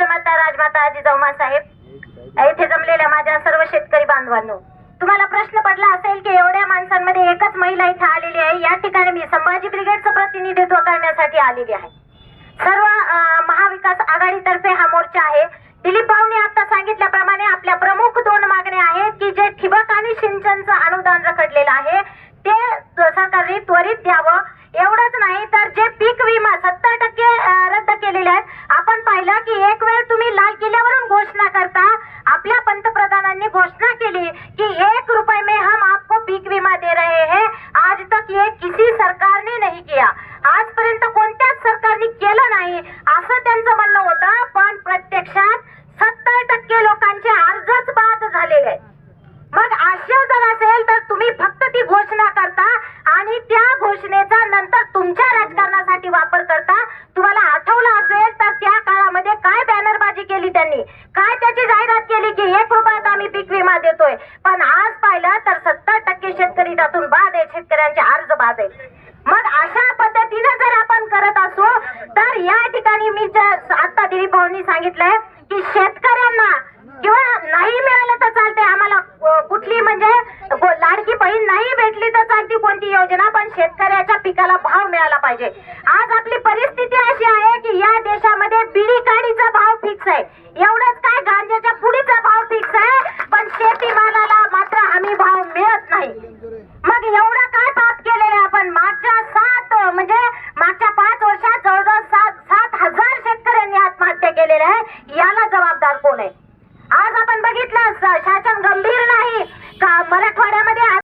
राष्ट्रमाता राजमाता जिजाऊमा साहेब येथे जमलेल्या माझ्या सर्व शेतकरी बांधवांनो तुम्हाला प्रश्न पडला असेल की एवढ्या माणसांमध्ये एकच महिला इथे आलेली आहे या ठिकाणी मी संभाजी ब्रिगेडचं प्रतिनिधित्व करण्यासाठी आलेली आहे. सर्व महाविकास आघाडीतर्फे हा मोर्चा आहे. दिलीप भाऊनी आता सांगितल्याप्रमाणे आपल्या प्रमुख दोन मागण्या आहेत की जे ठिबक आणि सिंचनचं अनुदान रखडलेलं आहे ते सरकारने त्वरित द्यावं. एवढंच नाही तर जे पीक विमा सत्तर टक्के अं, रद्द केलेले आहेत आपण पाहिलं की एक वेळ तुम्ही लाल किल्ल्यावरून घोषणा करता आपल्या पंतप्रधानांनी घोषणा केली की एक रुपए में हम आपको पीक विमा दे रहे हैं. आज तक ये किसी सरकार ने नहीं किया. आजपर्यंत कोणत्याच सरकारने केलं नाही. असं त्यांचं म्हणणं होतं. पण प्रत्यक्षात सत्तर टक्के लोकांचे अर्जच बाद झालेले. आहेत मग आशय जर असेल तर तुम्ही फक्त ती घोषणा करता आणि त्या घोषणेचा नंतर तुमच्या त्यांनी. काय त्याची जाहिरात केली की एक रुपयात आम्ही पीक विमा देतोय? पण आज पाहिलं तर सत्तर टक्के शेतकरी त्यातून बाद आहेत शेतकऱ्यांचे अर्ज बाद आहेत. मग अशा पद्धतीनं जर आपण करत असू तर या ठिकाणी मी आता दिलीप भाऊंनी सांगितलंय की शेतकऱ्यांना किंवा नाही मिळालं तर चालते आम्हाला कुठली म्हणजे लाडकी बहीण नाही भेटली तर चालती कोणती योजना पण शेतकऱ्याच्या पिकाला भाव मिळाला पाहिजे. आज आपली परिस्थिती राज्यामध्ये बिडी काडीचा भाव फिक्स आहे. एवढंच काय गांजाच्या पुडीचा भाव फिक्स आहे. पण शेतीमालाला मात्र आम्ही भाव मिळत नाही. मग एवढा काय पाप केलेलं आहे आपण? मागच्या सात म्हणजे मागच्या पाच वर्षात जवळजवळ सात सात हजार शेतकऱ्यांनी आत्महत्या केलेल्या आहे. याला जबाबदार कोण आहे? आज आपण बघितलं शासन गंभीर नाही. का मराठवाड्यामध्ये